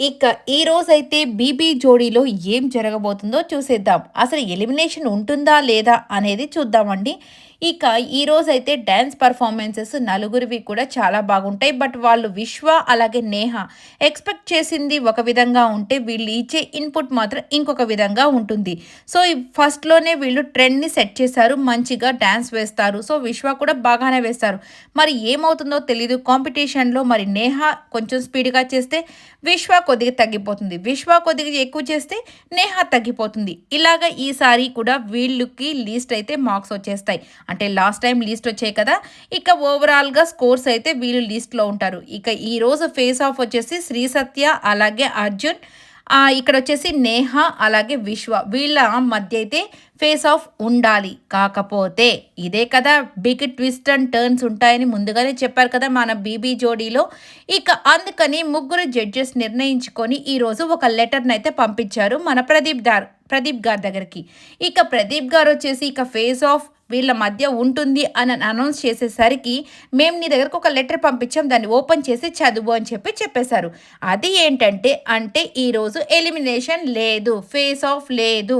ఇక ఈ రోజైతే బీబీ జోడీలో ఏం జరగబోతుందో చూసేద్దాం. అసలు ఎలిమినేషన్ ఉంటుందా లేదా అనేది చూద్దామండి. ఇక ఈ రోజైతే డ్యాన్స్ పర్ఫార్మెన్సెస్ నలుగురివి కూడా చాలా బాగుంటాయి. బట్ వాళ్ళు విశ్వ అలాగే నేహ ఎక్స్పెక్ట్ చేసింది ఒక విధంగా ఉంటే వీళ్ళు ఇచ్చే ఇన్పుట్ మాత్రం ఇంకొక విధంగా ఉంటుంది. సో ఫస్ట్లోనే వీళ్ళు ట్రెండ్ని సెట్ చేశారు. మంచిగా డ్యాన్స్ వేస్తారు. సో విశ్వ కూడా బాగానే వేస్తారు. మరి ఏమవుతుందో తెలీదు. కాంపిటీషన్లో మరి నేహ కొంచెం స్పీడ్గా చేస్తే విశ్వ కొద్దిగా తగ్గిపోతుంది. విశ్వ కొద్దిగా ఎక్కువ చేస్తే నేహ తగ్గిపోతుంది. ఇలాగ ఈసారి కూడా వీళ్ళకి లీస్ట్ అయితే మార్క్స్ వచ్చేస్తాయి. అంటే లాస్ట్ టైం లీస్ట్ వచ్చాయి కదా ఇక ఓవరాల్గా స్కోర్స్ అయితే వీళ్ళు లీస్ట్లో ఉంటారు. ఇక ఈరోజు ఫేస్ ఆఫ్ వచ్చేసి శ్రీ సత్య అలాగే అర్జున్ ఇక్కడ వచ్చేసి నేహ అలాగే విశ్వ. వీళ్ళ మధ్య అయితే ఫేస్ ఆఫ్ ఉండాలి. కాకపోతే ఇదే కదా బిగ్ ట్విస్ట్ అండ్ టర్న్స్ ఉంటాయని ముందుగానే చెప్పారు కదా మన బీబీ జోడీలో. ఇక అందుకని ముగ్గురు జడ్జెస్ నిర్ణయించుకొని ఈరోజు ఒక లెటర్ని అయితే పంపించారు మన ప్రదీప్ దార్ ప్రదీప్ గారి దగ్గరికి. ఇక ప్రదీప్ గారు వచ్చేసి ఇక ఫేస్ ఆఫ్ వీళ్ళ మధ్య ఉంటుంది అని అనౌన్స్ చేసేసరికి మేము నీ దగ్గరకు ఒక లెటర్ పంపించాం దాన్ని ఓపెన్ చేసి చదువు అని చెప్పి చెప్పేశారు. అది ఏంటంటే అంటే ఈరోజు ఎలిమినేషన్ లేదు ఫేస్ ఆఫ్ లేదు.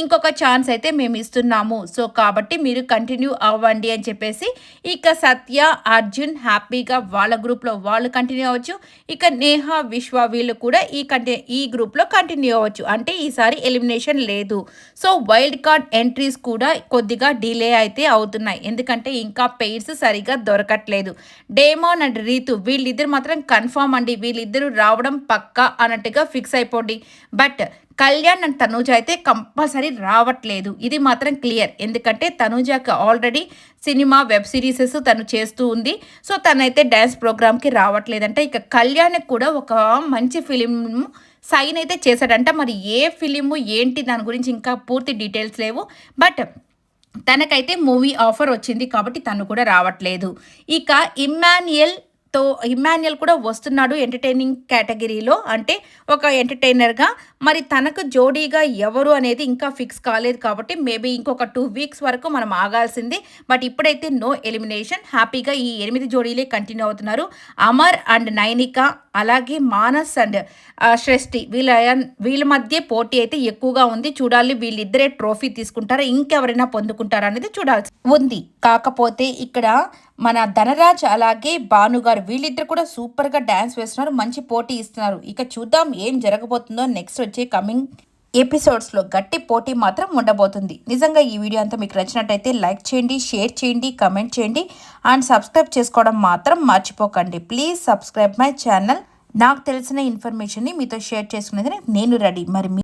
ఇంకొక ఛాన్స్ అయితే మేము ఇస్తున్నాము. సో కాబట్టి మీరు కంటిన్యూ అవ్వండి అని చెప్పేసి ఇక సత్య అర్జున్ హ్యాపీగా వాళ్ళ గ్రూప్లో వాళ్ళు కంటిన్యూ అవ్వచ్చు. ఇక నేహ విశ్వ వీళ్ళు కూడా ఈ కంటి ఈ గ్రూప్లో కంటిన్యూ అవ్వచ్చు. అంటే ఈసారి ఎలిమినేషన్ లేదు. సో వైల్డ్ కార్డ్ ఎంట్రీస్ కూడా కొద్దిగా డిలే అయితే అవుతున్నాయి. ఎందుకంటే ఇంకా పెయిర్స్ సరిగా దొరకట్లేదు. డేమోన్ అండ్ రీతు వీళ్ళిద్దరు మాత్రం కన్ఫామ్ అండి. వీళ్ళిద్దరూ రావడం పక్కా అన్నట్టుగా ఫిక్స్ అయిపోండి. బట్ కళ్యాణ్ అండ్ తనూజ అయితే కంపల్సరీ రావట్లేదు. ఇది మాత్రం క్లియర్. ఎందుకంటే తనూజకి ఆల్రెడీ సినిమా వెబ్ సిరీసెస్ తను చేస్తూ ఉంది. సో తనైతే డ్యాన్స్ ప్రోగ్రామ్కి రావట్లేదంటే. ఇక కళ్యాణ్కి కూడా ఒక మంచి ఫిలిం సైన్ అయితే చేశాడంట. మరి ఏ ఫిలిము ఏంటి దాని గురించి ఇంకా పూర్తి డీటెయిల్స్ లేవు. బట్ తనకైతే మూవీ ఆఫర్ వచ్చింది కాబట్టి తను కూడా రావట్లేదు. ఇక ఇమ్మాన్యుయల్ తో ఇమాన్యుయల్ కూడా వస్తున్నాడు ఎంటర్టైనింగ్ కేటగిరీలో. అంటే ఒక ఎంటర్టైనర్గా మరి తనకు జోడీగా ఎవరు అనేది ఇంకా ఫిక్స్ కాలేదు కాబట్టి మేబీ ఇంకొక టూ వీక్స్ వరకు మనం ఆగాల్సింది. బట్ ఇప్పుడైతే నో ఎలిమినేషన్. హ్యాపీగా ఈ ఎనిమిది జోడీలే కంటిన్యూ అవుతున్నారు. అమర్ అండ్ నైనిక అలాగే మానస్ అండ్ శ్రేష్ఠి వీళ్ళ వీళ్ళ మధ్య పోటీ అయితే ఎక్కువగా ఉంది. చూడాలి వీళ్ళిద్దరే ట్రోఫీ తీసుకుంటారా ఇంకెవరైనా పొందుకుంటారా అనేది చూడాల్సి ఉంది. కాకపోతే ఇక్కడ మన ధనరాజ్ అలాగే భానుగారు వీళ్ళిద్దరు కూడా సూపర్గా డ్యాన్స్ వేస్తున్నారు మంచి పోటీ ఇస్తున్నారు. ఇక చూద్దాం ఏం జరగబోతుందో నెక్స్ట్ వచ్చే కమింగ్ ఎపిసోడ్స్లో గట్టి పోటీ మాత్రం ఉండబోతుంది. నిజంగా ఈ వీడియో అంతా మీకు నచ్చినట్టయితే లైక్ చేయండి షేర్ చేయండి కమెంట్ చేయండి. అండ్ సబ్స్క్రైబ్ చేసుకోవడం మాత్రం మర్చిపోకండి. Please subscribe my channel. నాకు తెలిసిన ఇన్ఫర్మేషన్ని మీతో షేర్ చేసుకునేది నేను రెడీ. మరి